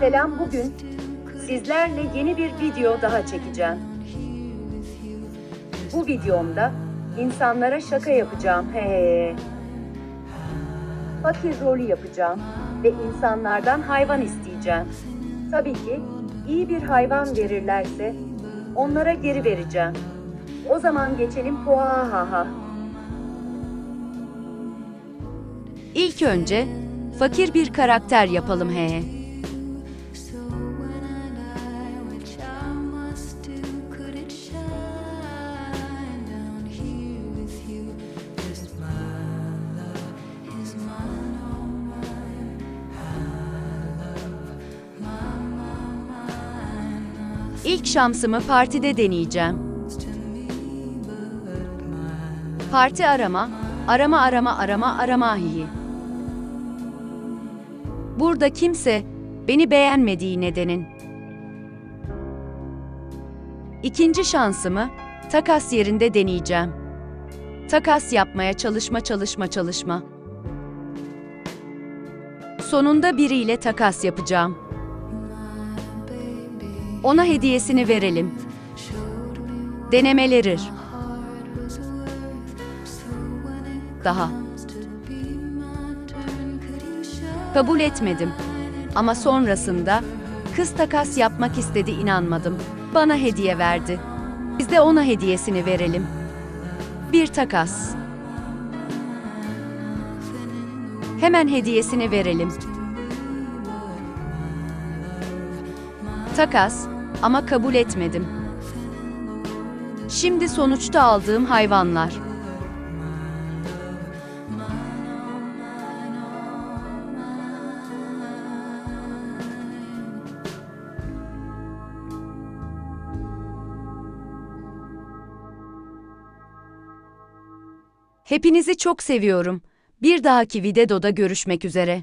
Selam bugün sizlerle yeni bir video daha çekeceğim. Bu videomda insanlara şaka yapacağım. He. Fakir rolü yapacağım ve insanlardan hayvan isteyeceğim. Tabii ki iyi bir hayvan verirlerse onlara geri vereceğim. O zaman geçelim puahaha. İlk önce fakir bir karakter yapalım he. İlk şansımı partide deneyeceğim. Parti arama, arama arama arama arama hihi. Burada kimse beni beğenmediği nedenin. İkinci şansımı takas yerinde deneyeceğim. Takas yapmaya çalışma çalışma çalışma. Sonunda biriyle takas yapacağım. Ona hediyesini verelim. Denemeleri. Daha. Kabul etmedim. Ama sonrasında kız takas yapmak istedi inanmadım. Bana hediye verdi. Biz de ona hediyesini verelim. Bir takas. Hemen hediyesini verelim. Takas ama kabul etmedim. Şimdi sonuçta aldığım hayvanlar. Hepinizi çok seviyorum. Bir dahaki videoda görüşmek üzere.